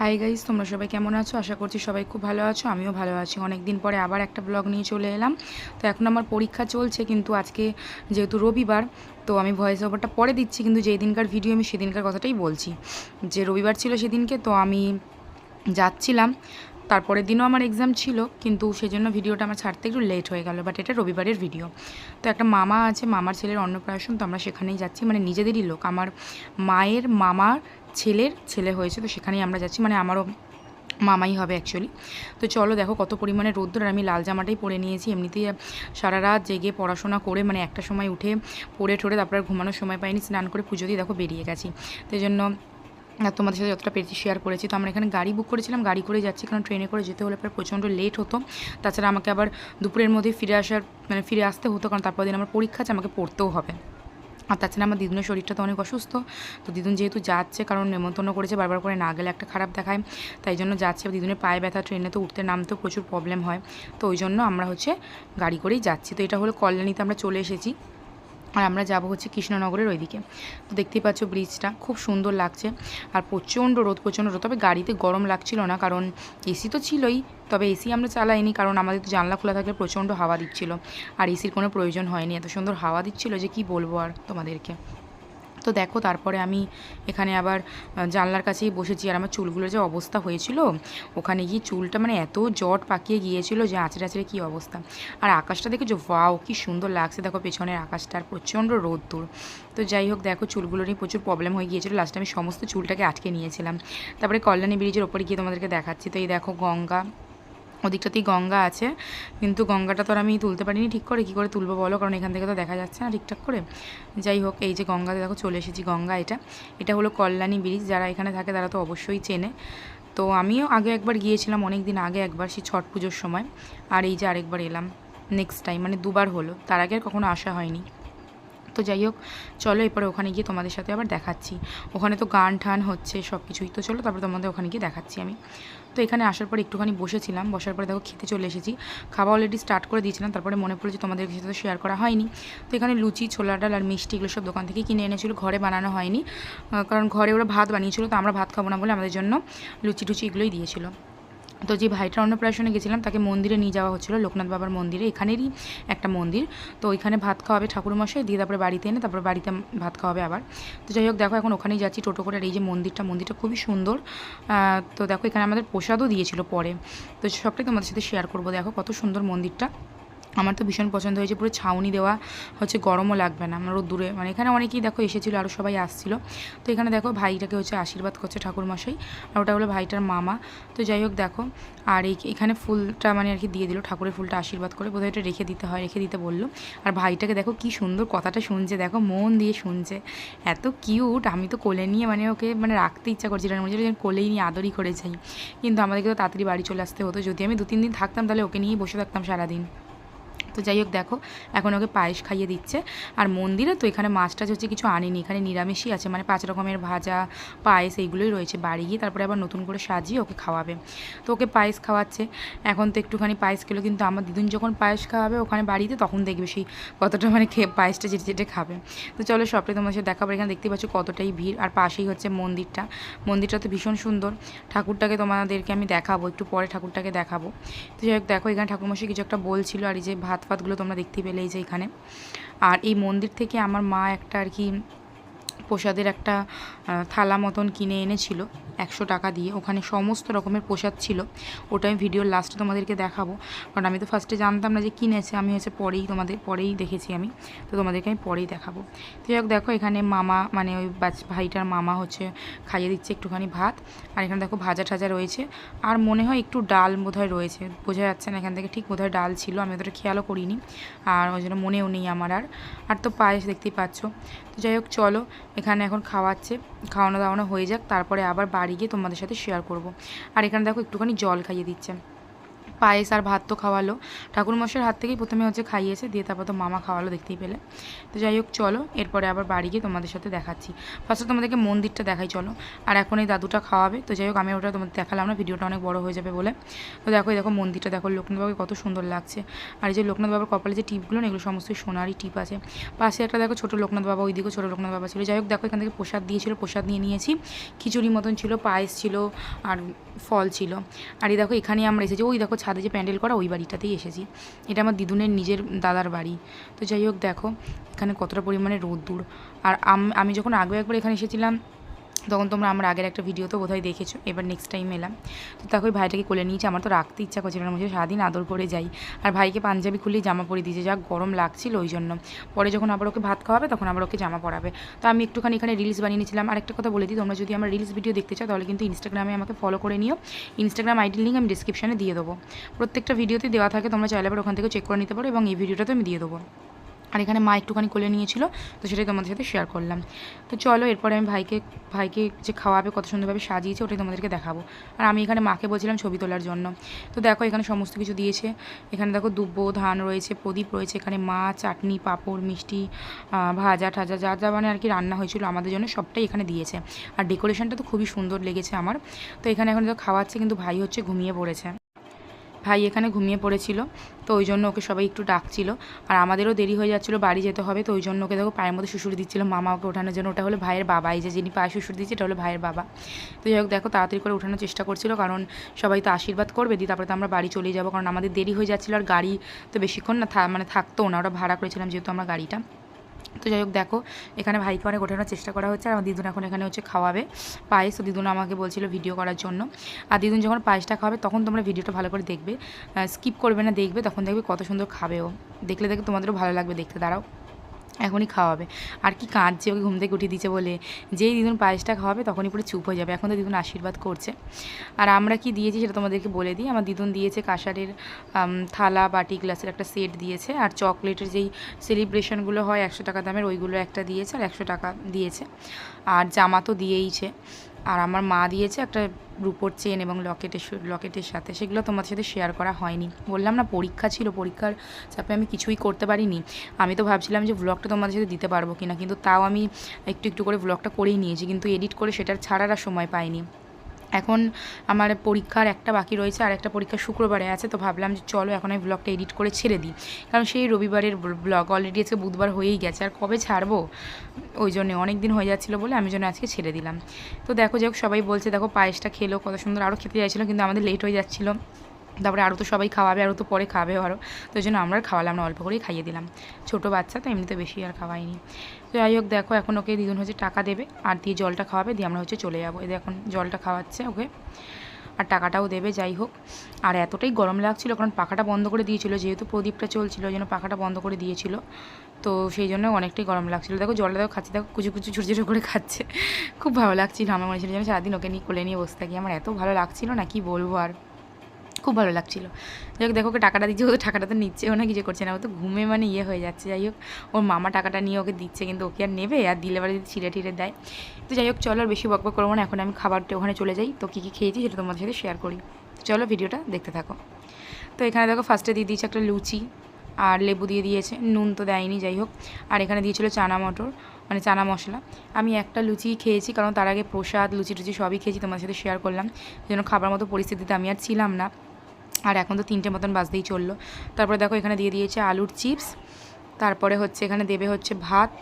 Hi guys তোমরা সবাই কেমন আছো? আশা করছি সবাই খুব ভালো আছো, আমিও ভালো আছি। অনেক দিন পরে আবার একটা ব্লগ নিয়ে চলে এলাম। তো এখন আমার পরীক্ষা চলছে, কিন্তু আজকে যেহেতু রবিবার, তো আমি ভয়েস ওভারটা পরে দিচ্ছি, কিন্তু যেই দিনকার ভিডিও আমি সেদিনকার কথাটাই বলছি। যে রবিবার ছিল সেদিনকে, তো আমি যাচ্ছিলাম। তারপরের দিনও আমার এক্সাম ছিল, কিন্তু সেই জন্য ভিডিওটা আমার ছাড়তে একটু লেট হয়ে গেল বাট এটা রবিবারের ভিডিও তো একটা মামা আছে, মামার ছেলের অন্নপ্রাশন, তো আমরা সেখানেই যাচ্ছি। মানে নিজেদেরই লোক, আমার মায়ের মামার ছেলের ছেলে হয়েছে, তো সেখানেই আমরা যাচ্ছি। মানে আমারও মামাই হবে অ্যাকচুয়ালি তো চলো দেখো কত পরিমাণে রোদ্দুর আমি লাল জামাটাই পরে নিয়েছি। এমনিতেই সারা রাত জেগে পড়াশোনা করে মানে একটা সময় উঠে পড়ে ঠরে তারপর ঘুমানোর সময় পাইনি, স্নান করে পুজো দিয়ে দেখো বেরিয়ে গেছি। তো জন্য তোমাদের সাথে যতটা পেরেছি শেয়ার করেছি। তো আমরা এখানে গাড়ি বুক করেছিলাম, গাড়ি করে যাচ্ছি, কারণ ট্রেনে করে যেতে হলে পরে প্রচণ্ড লেট হতো। তাছাড়া আমাকে আবার দুপুরের মধ্যে ফিরে আসার মানে ফিরে আসতে হতো, কারণ তারপর দিন আমার পরীক্ষা আছে, আমাকে পড়তেও হবে। আর তাছাড়া আমার দিদুনের শরীরটা তো অনেক অসুস্থ। তো দিদুন যেহেতু যাচ্ছে, কারণ নেমন্তন্ন করেছে, বারবার করে না গেলে একটা খারাপ দেখায়, তাই জন্য যাচ্ছে। দিদুনের পায়ে ব্যথা, ট্রেনে তো উঠতে নামতেও প্রচুর প্রবলেম হয়। তো ওই জন্য আমরা হচ্ছে গাড়ি করেই যাচ্ছি। তো এটা হলো কল্যাণীতে আমরা চলে এসেছি। আর আমরা যাব হচ্ছে কৃষ্ণনগরের ওইদিকে। তো দেখতেই পাচ্ছ ব্রিজটা খুব সুন্দর লাগছে। আর প্রচণ্ড রোদ প্রচণ্ড রোদ, তবে গাড়িতে গরম লাগছিল না, কারণ এসি তো ছিলই, তবে এসি আমরা চালাইনি, কারণ আমাদের তো জানলা খোলা থাকলে প্রচণ্ড হাওয়া দিচ্ছিল। আর এসির কোনো প্রয়োজন হয়নি, এত সুন্দর হাওয়া দিচ্ছিল যে কি বলব আর তোমাদেরকে। তো দেখো, তারপরে আমি এখানে আবার জানলার কাছেই বসেছি। আর আমার চুলগুলোর যে অবস্থা হয়েছিল, ওখানে গিয়ে চুলটা মানে এত জট পাকিয়ে গিয়েছিল যে আঁচড়ে আঁচড়ে কী অবস্থা। আর আকাশটা দেখে যে ওয়াও, কি সুন্দর লাগছে। দেখো, পেছনের আকাশটা আর প্রচণ্ড রোদ্দুর। তো যাই হোক, দেখো, চুলগুলো নিয়ে প্রচুর প্রবলেম হয়ে গিয়েছিল। লাস্টে আমি সমস্ত চুলটাকে আটকে নিয়েছিলাম। তারপরে কল্যাণী ব্রিজের ওপরে গিয়ে তোমাদেরকে দেখাচ্ছি। তো এই দেখো, গঙ্গা। ওদিকটাতেই গঙ্গা আছে, কিন্তু গঙ্গাটা তো আর আমি তুলতে পারিনি। ঠিক করে কী করে তুলবো বলো? কারণ এখান থেকে তো দেখা যাচ্ছে না ঠিকঠাক করে। যাই হোক, এই যে গঙ্গাতে দেখো চলে এসেছি, গঙ্গা এটা। এটা হলো কল্যাণী ব্রিজ, যারা এখানে থাকে তারা তো অবশ্যই চেনে। তো আমিও আগে একবার গিয়েছিলাম অনেক দিন আগে একবার সেই ছট পুজোর সময়। আর এই যে আরেকবার এলাম নেক্সট টাইম মানে দুবার হলো। তার আগে আর কখনো আসা হয়নি। তো যাই হোক, চলো এরপরে ওখানে গিয়ে তোমাদের সাথে আবার দেখাচ্ছি। ওখানে তো গান ঠান হচ্ছে সব কিছুই তো চলো, তারপরে তোমাদের ওখানে গিয়ে দেখাচ্ছি আমি। তো এখানে আসার পর একটুখানি বসেছিলাম, বসার পরে দেখো খেতে চলে এসেছি। খাওয়া অলরেডি স্টার্ট করে দিয়েছিলাম, তারপরে মনে পড়ল যে তোমাদের সাথে তো শেয়ার করা হয়নি। তো এখানে লুচি, ছোলা ডাল আর মিষ্টি এগুলো সব দোকান থেকে কিনে এনেছিল, ঘরে বানানো হয়নি। কারণ ঘরে ওরা ভাত বানিয়েছিল, তো আমরা ভাত খাব না বলে আমাদের জন্য লুচি টুচি এগুলোই দিয়েছিল। তো যে ভাইটার অন্নপ্রাশনে গেছিলাম, তাকে মন্দিরে নিয়ে যাওয়া হচ্ছিল, লোকনাথ বাবার মন্দিরে, এখানেরই একটা মন্দির। তো ওইখানে ভাত খাওয়াবে ঠাকুরমশাই, দিয়ে তারপরে বাড়িতে এনে তারপরে বাড়িতে ভাত খাওয়াবে আবার। তো যাই হোক, দেখো এখন ওখানেই যাচ্ছি টোটো করে এই যে মন্দিরটা মন্দিরটা খুবই সুন্দর। তো দেখো এখানে আমাদের প্রসাদও দিয়েছিল পরে। তো সবটাই তোমাদের সাথে শেয়ার করব, দেখো কত সুন্দর মন্দিরটা। আমার তো ভীষণ পছন্দ হয়েছে, পুরো ছাউনি দেওয়া হচ্ছে গরমও লাগবে না, আমার দূরে মানে এখানে অনেকেই দেখো এসেছিল আরও সবাই আসছিল। তো এখানে দেখো ভাইটাকে হচ্ছে আশীর্বাদ করছে ঠাকুরমশাই, আর ওটা হলো ভাইটার মামা। তো যাই হোক দেখো, আর এই এখানে ফুলটা মানে আর কি দিয়ে দিল, ঠাকুরের ফুলটা আশীর্বাদ করে, বোধহয় এটা রেখে দিতে হয়, রেখে দিতে বলল। আর ভাইটাকে দেখো কি সুন্দর কথাটা শুনছে, দেখো মন দিয়ে শুনছে, এত কিউট, আমি তো কোলে নিয়ে মানে ওকে মানে রাখতে ইচ্ছা করছিল মনে হচ্ছিল কোলেই নিয়ে আদরই করে যাই। কিন্তু আমাদেরকে তো তাড়াতাড়ি বাড়ি চলে আসতে হতো, যদি আমি দু তিন দিন থাকতাম তাহলে ওকে নিয়েই বসে থাকতাম সারাদিন। তো যাই হোক দেখো, এখন ওকে পায়েস খাইয়ে দিচ্ছে। আর মন্দিরে তো এখানে মাছ টাছ হচ্ছে কিছু আনেনি, এখানে নিরামিষই আছে মানে পাঁচ রকমের ভাজা, পায়েস এইগুলোই রয়েছে বাড়ি গিয়ে তারপরে আবার নতুন করে সাজিয়ে ওকে খাওয়াবে। তো ওকে পায়েস খাওয়াচ্ছে। এখন তো একটুখানি পায়েস খেলো, কিন্তু আমার দিদুন যখন পায়েস খাওয়াবে ওখানে বাড়িতে, তখন দেখবে সেই কতটা মানে খেয়ে পায়েসটা যেটে যেটে খাবে। তো চলো সবটাই তোমার সাথে দেখাবো, এখানে দেখতে পাচ্ছ কতটাই ভিড়। আর পাশেই হচ্ছে মন্দিরটা। মন্দিরটা তো ভীষণ সুন্দর। ঠাকুরটাকে তোমাদেরকে আমি দেখাবো, একটু পরে ঠাকুরটাকে দেখাবো। তো যাই হোক দেখো, এখানে ঠাকুরমশাই কিছু একটা বলছিল, আর এই যে ভাত ফাতগুলো তোমরা দেখতে পেলেই যে এখানে। আর এই মন্দির থেকে আমার মা একটা আর কি প্রসাদের একটা থালা মতন কিনে এনেছিল, একশো টাকা দিয়ে। ওখানে সমস্ত রকমের প্রসাদ ছিল। ওটা আমি ভিডিওর লাস্টে তোমাদেরকে দেখাবো। কারণ আমি তো ফার্স্টে জানতাম না যে কিনেছে। আমি হচ্ছে পরেই তোমাদের, পরেই দেখেছি আমি। তো তোমাদেরকে আমি পরেই দেখাবো। তো যাই দেখো এখানে মামা মানে ওই ভাইটার মামা হচ্ছে খাইয়ে দিচ্ছে একটুখানি ভাত। আর এখানে দেখো ভাজা ঠাজা রয়েছে। আর মনে হয় একটু ডাল বোধহয় রয়েছে। বোঝা যাচ্ছে না এখান থেকে ঠিক বোধহয় ডাল ছিল। আমি অতটা খেয়ালও করিনি। আর ওই জন্য মনেও নেই আমার আর। আর তো পায়েস দেখতেই পাচ্ছ। তো যাই হোক, চলো। এখানে এখন খাওয়াচ্ছে, খাওয়ানো দাওয়ানো হয়ে যাক, তারপরে আবার বাড়ি গিয়ে তোমাদের সাথে শেয়ার করব। আর এখানে দেখো একটুখানি জল খাইয়ে দিচ্ছে। পায়েস আর ভাত তো খাওয়ালো। ঠাকুরমশাইয়ের হাত থেকেই প্রথমে হচ্ছে খাইয়েছে, দিয়ে তারপর তো মামা খাওয়ালো, দেখতেই পেলে। তো যাই হোক, চলো, এরপরে আবার বাড়ি গিয়ে তোমাদের সাথে দেখাচ্ছি। ফার্স্টে তোমাদেরকে মন্দিরটা দেখাই, চলো। আর এখন এই দাদুটা খাওয়াবে। তো যাই হোক, আমি ওটা তোমাদের দেখালাম না, ভিডিওটা অনেক বড় হয়ে যাবে বলে। তো দেখো দেখো মন্দিরটা, দেখো লোকনাথ বাবুকে কত সুন্দর লাগছে। আর এই যে লোকনাথ বাবার কপালে যে টিপগুলো এগুলো সমস্ত সোনারই টিপ আছে। পাশে একটা দেখো ছোটো লোকনাথ বাবা ওইদিকেও ছোটো লোকনাথ বাবা ছিল যাই হোক, দেখো, এখান থেকে প্রসাদ দিয়েছিল, প্রসাদ নিয়ে নিয়েছি। খিচুড়ি মতন ছিল, পায়েস ছিল, আর ফল ছিল। আর এই দেখো, এখানেই আমরা এসেছি। ওই দেখো ছাদে যে প্যান্ডেল করা, ওই বাড়িটাতেই এসেছি। এটা আমার দিদুনের নিজের দাদার বাড়ি। তো যাই হোক, দেখো, এখানে কতটা পরিমাণে রোদ্দুর। আর আমি যখন আগে একবার এখানে এসেছিলাম তখন তোমরা আমার আগের একটা ভিডিও তো বোধহয় দেখেছ, এবার নেক্সট টাইম এলাম। তো তাকে ভাইটাকে কোলে নিয়েছি আমার তো রাখতে ইচ্ছা করছিল না মুঝে সারাদিন আদর করে যাই। আর ভাইকে পাঞ্জাবি খুলেই জামা পরিয়ে দিয়েছে, যা গরম লাগছিল ওই জন্য। পরে যখন আবার ওকে ভাত খাওয়াবে, তখন আবার ওকে জামা পরাবে। তো আমি একটুখানি এখানে রিলস বানিয়ে নিয়েছিলাম। আর একটা কথা বলে দিই, তোমরা যদি আমার রিলস ভিডিও দেখতে চাও, তাহলে কিন্তু ইনস্টাগ্রামে আমাকে ফলো করে নিও। ইনস্টাগ্রাম আইডি লিঙ্ক আমি ডিসক্রিপশানে দিয়ে দেবো। প্রত্যেকটা ভিডিওতে দেওয়া থাকে, তোমরা চাইলে আবার ওখান থেকে চেক করে নিতে পারো এবং এই ভিডিওটাতে আমি দিয়ে দেবো। আর এখানে মা একটুখানি কোলে নিয়েছিল, তো সেটাই তোমাদের সাথে শেয়ার করলাম। তো চলো, এরপরে আমি ভাইকে ভাইকে যে খাওয়াবে, কত সুন্দরভাবে সাজিয়েছে, ওটাই তোমাদেরকে দেখাবো। আর আমি এখানে মাকে বলছিলাম ছবি তোলার জন্য। তো দেখো, এখানে সমস্ত কিছু দিয়েছে। এখানে দেখো, দুব্বো ধান রয়েছে, প্রদীপ রয়েছে, এখানে মা, চাটনি, পাঁপড়, মিষ্টি ভাজা, ঠাজা, যা যা মানে আর কি রান্না হয়েছিল আমাদের জন্য, সবটাই এখানে দিয়েছে। আর ডেকোরেশনটা তো খুবই সুন্দর লেগেছে আমার। তো এখানে এখন তো খাওয়াচ্ছে, কিন্তু ভাই হচ্ছে ঘুমিয়ে পড়েছে। ভাই এখানে ঘুমিয়ে পড়েছিল, তো ওই জন্য ওকে সবাই একটু ডাকছিল। আর আমাদেরও দেরি হয়ে যাচ্ছিল বাড়ি যেতে হবে, তো ওই জন্য ওকে দেখো পায়ের মধ্যে শুশুরি দিচ্ছিল। মামা ওকে ওঠানোর জন্য, ওটা হলো ভাইয়ের বাবা, এই যে যিনি পায়ে শুশুরি দিচ্ছে, এটা হলো ভাইয়ের বাবা। তো যাই হোক, দেখো তাড়াতাড়ি করে ওঠানোর চেষ্টা করছিল, কারণ সবাই তো আশীর্বাদ করবে, দিয়ে তারপরে তো আমরা বাড়ি চলে যাব, কারণ আমাদের দেরি হয়ে যাচ্ছিল আর গাড়ি তো বেশিক্ষণ না মানে থাকতো না ওটা ভাড়া করেছিলাম যেহেতু আমরা গাড়িটা। তো যাই হোক, দেখো, এখানে ভাইকে অনেক ওঠানোর চেষ্টা করা হচ্ছে আর আমার দিদুন এখন এখানে হচ্ছে খাওয়াবে পায়েস। তো দিদুন আমাকে বলছিল ভিডিও করার জন্য। আর দিদুন যখন পায়েসটা খাওয়াবে, তখন তোমরা ভিডিওটা ভালো করে দেখবে। স্কিপ করবে না, দেখবে, তখন দেখবে কত সুন্দর খাবে ও। দেখলে দেখে তোমাদেরও ভালো লাগবে, দেখতে দাঁড়াও। এখনই খাওয়াবে। আর কি কাঁদছে, ওকে ঘুম থেকে উঠিয়ে দিচ্ছে বলে। যেই দিদুন পায়েসটা খাওয়াবে, তখনই পুরো চুপ হয়ে যাবে। এখন তো দিদুন আশীর্বাদ করছে। আর আমরা কি দিয়েছি সেটা তোমাদেরকে বলে দিই। আমার দিদুন দিয়েছে কাঁসারের থালা, বাটি, গ্লাসের একটা সেট দিয়েছে। আর চকলেটের যেই সেলিব্রেশনগুলো হয় একশো টাকা দামের, ওইগুলো একটা দিয়েছে আর একশো টাকা দিয়েছে। আর জামা তো দিয়েইছে। আর আমার মা দিয়েছে একটা রুপোর চেন এবং লকেটের লকেটের সাথে। সেগুলো তোমার সাথে শেয়ার করা হয়নি। বললাম না, পরীক্ষা ছিল, পরীক্ষার চাপে আমি কিছুই করতে পারিনি। আমি তো ভাবছিলাম যে ব্লগটা তোমাদের সাথে দিতে পারব কিনা, কিন্তু তাও আমি একটু একটু করে ব্লগটা করেই নিয়েছি, কিন্তু এডিট করে সেটার ছাড়ার আর সময় পাইনি। এখন আমার পরীক্ষার একটা বাকি রয়েছে, আর একটা পরীক্ষা শুক্রবারে আছে, তো ভাবলাম যে চলো এখন আমি ব্লগটা এডিট করে ছেড়ে দিই। কারণ সেই রবিবারের ব্লগ অলরেডি আজকে বুধবার হয়েই গেছে, আর কবে ছাড়বো? ওই জন্য অনেক দিন হয়ে যাচ্ছিল বলে আমি জন্য আজকে ছেড়ে দিলাম। তো দেখো, যাই সবাই বলছে, দেখো, পায়েসটা খেলো, কত সুন্দর আরও খেতে চাইছিলো, কিন্তু আমাদের লেট হয়ে যাচ্ছিল। তারপরে আরও তো সবাই খাওয়াবে, আরও তো পরে খাবে আরও। তো ওই জন্য আমরা খাওয়ালাম না, অল্প করেই খাইয়ে দিলাম। ছোটো বাচ্চা তো এমনিতে বেশি আর খাওয়াইনি তো যাই হোক, দেখো এখন ওকে দিদুন হচ্ছে টাকা দেবে, আর দিয়ে জলটা খাওয়াবে, দিয়ে আমরা হচ্ছে চলে যাব। এই এখন জলটা খাওয়াচ্ছে ওকে, আর টাকাটাও দেবে, যাই হোক। আর এতটাই গরম লাগছিল, কারণ পাখাটা বন্ধ করে দিয়েছিল, যেহেতু প্রদীপটা চলছিল, ওই জন্য পাখাটা বন্ধ করে দিয়েছিল। তো সেই জন্য অনেকটাই গরম লাগছিল। দেখো জলটা দেখো খাচ্ছে, দেখো কুচু কুচু ছোটো ছোটো করে খাচ্ছে। খুব ভালো লাগছিল আমার মনে ছিল যেন সারাদিন ওকে নিয়ে কোলে নিয়ে বসে থাকি। আমার এত ভালো লাগছিল না, কি বলব আর। খুব ভালো লাগছিল। যাই হোক দেখো ওকে টাকাটা দিচ্ছে, ও তো টাকাটা তো নিচ্ছেও না, কিছু করছে না। ও তো ঘুমে মানে ইয়ে হয়ে যাচ্ছে। যাই হোক ওর মামা টাকাটা নিয়ে ওকে দিচ্ছে, কিন্তু ওকে আর নেবে? আর দিলে বাড়ি যদি ছিঁড়ে টিড়ে দেয়? তো যাই হোক চলো আর বেশি বকবক করব না। এখন আমি খাবারটা ওখানে চলে যাই। তো কী কী খেয়েছি সেটা তোমাদের সাথে শেয়ার করি। চলো ভিডিওটা দেখতে থাকো। তো এখানে দেখো ফার্স্টে দিয়ে দিয়েছে একটা লুচি, আর লেবু দিয়ে দিয়েছে। নুন তো দেয়নি যাই হোক আর এখানে দিয়েছিল চানা মটর মানে চানা মশলা। আমি একটা লুচি খেয়েছি, কারণ তার আগে প্রসাদ লুচি টুচি সবই খেয়েছি তোমার সাথে শেয়ার করলাম। যেন খাবার মতো পরিস্থিতিতে আমি আর ছিলাম না। আর এখন তো তিনটে মতন বাজতেই চলল। তারপরে দেখো এখানে দিয়ে দিয়েছে আলুর চিপস, তারপরে হচ্ছে এখানে দেবে হচ্ছে ভাত।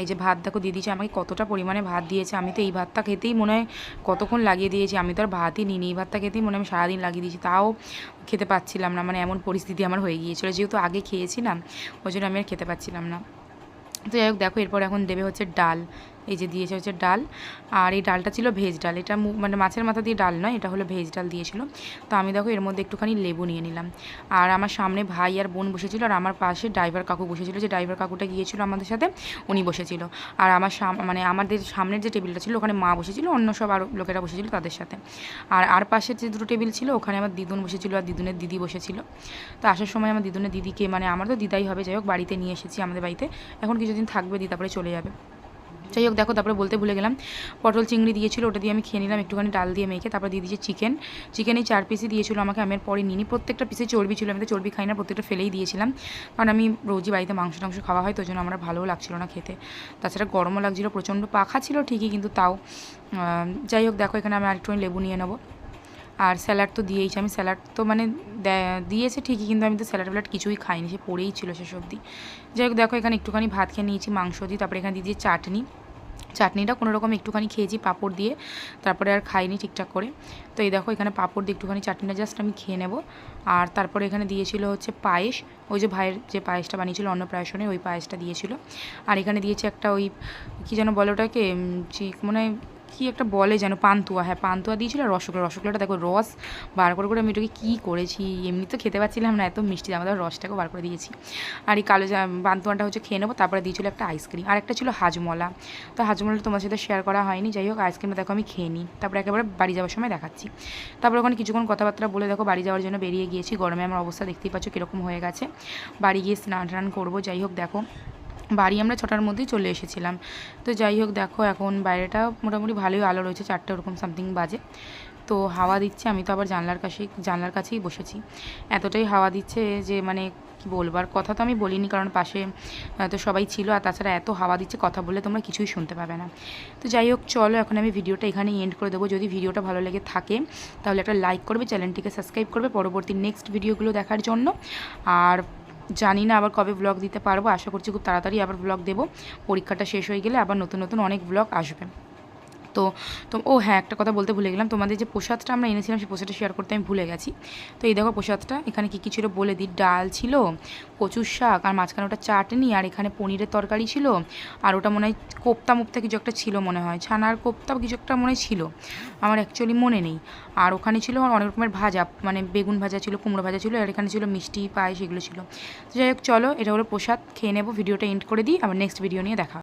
এই যে ভাত দেখো দিয়ে দিয়েছে আমাকে কতটা পরিমাণে ভাত দিয়েছে, আমি তো এই ভাতটা খেতেই মনে হয় কতক্ষণ লাগিয়ে দিয়েছি, আমি তো আর ভাতই নিইনি। এই ভাতটা খেতেই মনে আমি সারাদিন লাগিয়ে দিয়েছি, তাও খেতে পাচ্ছিলাম না মানে এমন পরিস্থিতি আমার হয়ে গিয়েছিল, যেহেতু আগে খেয়েছিলাম, ওই জন্য আমি আর খেতে পাচ্ছিলাম না। তো যাই হোক, দেখো এরপর এখন দেবে হচ্ছে ডাল। এই যে দিয়েছে হচ্ছে ডাল। আর এই ডালটা ছিল ভেজ ডাল। এটা মানে মাছের মাথা দিয়ে ডাল নয়, এটা হলো ভেজ ডাল দিয়েছিল। তো আমি দেখো এর মধ্যে একটুখানি লেবু নিয়ে নিলাম। আর আমার সামনে ভাই আর বোন বসেছিল আর আমার পাশে ড্রাইভার কাকু বসেছিল। যে ড্রাইভার কাকুটা গিয়েছিল আমাদের সাথে, উনি বসেছিল। আর আমার মানে আমাদের সামনের যে টেবিলটা ছিল, ওখানে মা বসেছিল, অন্য সব আরও লোকেরা বসেছিল তাদের সাথে। আর আর পাশের যে দুটো টেবিল ছিল, ওখানে আমার দিদুন বসেছিল আর দিদুনের দিদি বসেছিল। তো আসার সময় আমার দিদুনের দিদিকে মানে আমার তো দিদাই হবে, যাই হোক, বাড়িতে নিয়ে এসেছি আমাদের বাড়িতে। এখন কিছুদিন থাকবে, দিদি তারপরে চলে যাবে। যাই হোক, দেখো, তারপরে বলতে ভুলে গেলাম। পটল চিংড়ি দিয়েছিল, ওটা দিয়ে আমি খেয়ে নিলাম, একটুখানি ডাল দিয়ে মেখে। তারপরে দিয়ে দিয়েছি চিকেন চিকেন এই চার পিসই দিয়েছিল আমাকে, আমি পরে নিনি প্রত্যেকটা পিসে চর্বি ছিল, আমি তো চর্বি খাই না, প্রত্যেকটা ফেলেই দিয়েছিলাম। কারণ আমি রোজই বাড়িতে মাংস টাংস খাওয়া হয়, তো জন্য আমার ভালোও লাগছিল না খেতে। তাছাড়া গরমও লাগছিল, প্রচণ্ড পাখা ছিল ঠিকই, কিন্তু তাও। যাই হোক, দেখো, এখানে আমি আরেকটুখানি লেবু নিয়ে নেব। আর স্যালাড তো দিয়েইছি। আমি স্যালাড তো মানে দিয়েছে ঠিকই, কিন্তু আমি তো স্যালাড ফ্যালাড কিছুই খাইনি, সে পড়েই ছিল শেষ অবধি। যাই হোক, দেখো, এখানে একটুখানি ভাত খেয়ে নিয়েছি, মাংস দিয়ে, তারপরে এখানে দিয়ে চাটনি। চাটনিটা কোনো রকম একটুখানি খেয়েছি, পাঁপড় দিয়ে, তারপরে আর খাইনি ঠিকঠাক করে। তো এই দেখো, এখানে পাঁপড় দিয়ে একটুখানি চাটনিটা জাস্ট আমি খেয়ে নেব। আর তারপরে এখানে দিয়েছিল হচ্ছে পায়েস। ওই যে ভাইয়ের যে পায়েসটা বানিয়েছিল, অন্নপ্রাশনে, ওই পায়েসটা দিয়েছিল। আর এখানে দিয়েছে একটা ওই, কী যেন বলে ওটাকে চিক মানে কি একটা বলে যেন, পান্তুয়া হ্যাঁ পান্তুয়া দিয়েছিল, আর রসগোল্লা, রসগোল্লাটা দেখো, রস বার করে করে আমি এটাকে কী করেছি, এমনি তো খেতে পাচ্ছিলাম না, এত মিষ্টি, আমাদের রসটাকেও বার করে দিয়েছি। আর এই কালো পান্তুয়াটা হচ্ছে খেয়ে নেব, তারপরে দিয়েছিল একটা আইসক্রিম, আর একটা ছিল হাজমলা। তো হাজমলাটা তোমার সাথে শেয়ার করা হয়নি, যাই হোক, আইসক্রিমটা দেখো আমি খেয়ে নিই, তারপরে একেবারে বাড়ি যাওয়ার সময় দেখাচ্ছি। তারপরে ওখানে কিছুক্ষণ কথাবার্তা বলে দেখো, বাড়ি যাওয়ার জন্য বেরিয়ে গিয়েছি, গরমে আমার অবস্থা দেখতেই পাচ্ছ কীরকম হয়ে গেছে। বাড়ি গিয়ে স্নান টান করব, যাই হোক, দেখো। বাড়ি আমরা ছটার মধ্যেই চলে এসেছিলাম। তো যাই হোক, দেখো এখন বাইরেটা মোটামুটি ভালোই আলো রয়েছে, চারটে ওরকম সামথিং বাজে। তো হাওয়া দিচ্ছে, আমি তো আবার জানলার কাছে, জানলার কাছেই বসেছি। এতটাই হাওয়া দিচ্ছে যে মানে কি বলব, আর কথা তো আমি বলিনি, কারণ পাশে তো সবাই ছিল, আর তাছাড়া এত হাওয়া দিচ্ছে, কথা বললে তোমরা কিছুই শুনতে পাবে না। তো যাই হোক, চলো এখন আমি ভিডিওটা এখানেই এন্ড করে দেবো। যদি ভিডিওটা ভালো লেগে থাকে, তাহলে একটা লাইক করবে চ্যানেলটিকে সাবস্ক্রাইব করবে। পরবর্তী নেক্সট ভিডিওগুলো দেখার জন্য। আর জানি না আবার কবে ব্লগ দিতে পারব। আশা করছি খুব তাড়াতাড়ি আবার ব্লগ দেবো। পরীক্ষাটা শেষ হয়ে গেলে আবার নতুন নতুন অনেক ব্লগ আসবে। তো তো ও হ্যাঁ একটা কথা বলতে ভুলে গেলাম। তোমাদের যে প্রসাদটা আমরা এনেছিলাম, সেই প্রসাদটা শেয়ার করতে আমি ভুলে গেছি। তো এই দেখো প্রসাদটা, এখানে কী কী ছিল বলে দিই? ডাল ছিল, কচুর শাক, আর মাঝখানে ওটা চাটনি, আর এখানে পনিরের তরকারি ছিল, আর ওটা মনে হয় কোপ্তা মুপ্তা কিছু একটা ছিল মনে হয়। ছানার কোপ্তা কিছু একটা মনে ছিল, আমার অ্যাকচুয়ালি মনে নেই। আর ওখানে ছিল অনেক রকমের ভাজা মানে বেগুন ভাজা ছিল, কুমড়ো ভাজা ছিল, আর এখানে ছিল মিষ্টি, পায়েস, এগুলো ছিল। তো যাই হোক, চলো, এটা হলো প্রসাদ, খেয়ে নেব, ভিডিওটা এন্ড করে দিই, আবার নেক্সট ভিডিও নিয়ে দেখা।